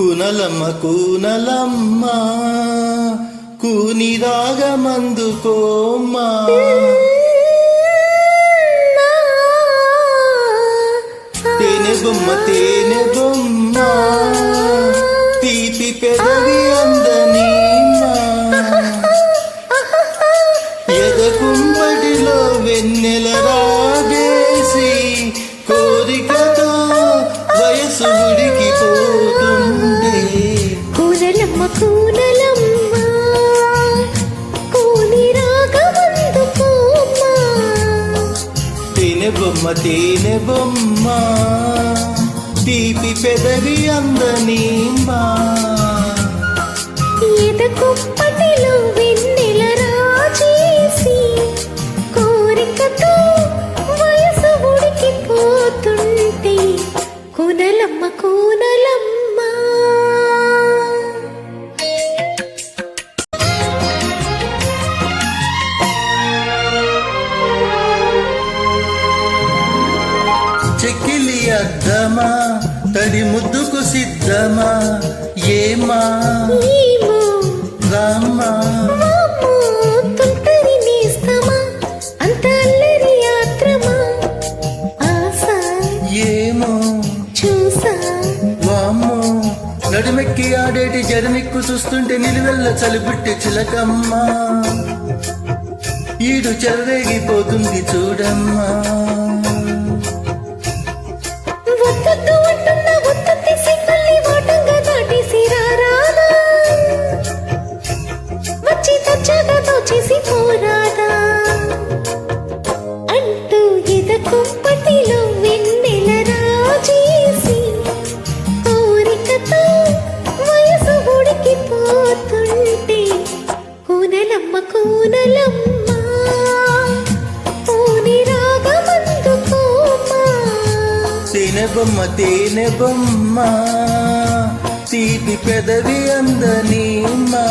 కునలమ్మ కూనలమ్మ కూని రాగమందుకోమ్మా తేనె బొమ్మ తేనె బొమ్మ తీపి పెదవి బొమ్మ తేనె బొమ్మ తీపి పెదవి అందని మా ఈత కుప్పటిలో అద్దమా తడి ముద్దుకు సిద్ధమా? ఏమా? ఆశ ఏమో? చూసా? నడుమెక్కి ఆడేటి జడనిక్కు చూస్తుంటే నిలువెల్ల చలిబుట్టి చిలకమ్మా. ఈడు చెలరేగిపోతుంది చూడమ్మా. తేనె బొమ్మ తేనె బొమ్మ. తీపి పెదవి అందని మా.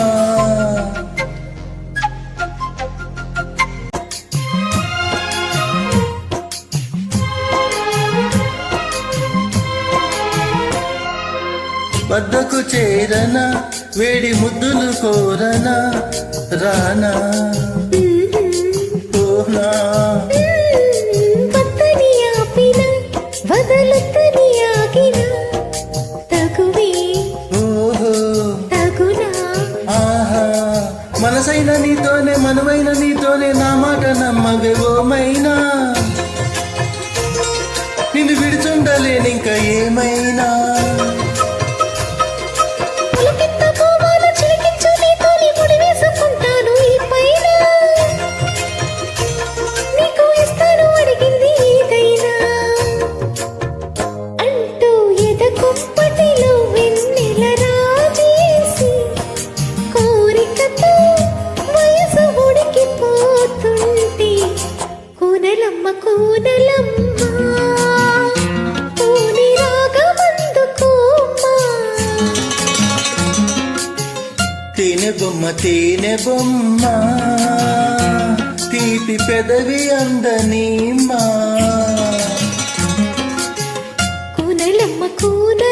వద్దకు చేరన వేడి ముద్దులు కోరనా రానా. ఓనా మనసైన నీతోనే మనమైన నీతోనే నా మాట నమ్మవేవోమైనా నిన్ను విడిచుండలేనింక ఏమైనా. తేనె బొమ్మ తేనె బొమ్మ. తీపి పెదవి అందని మా కూనలమ్మ కూనలమ్మ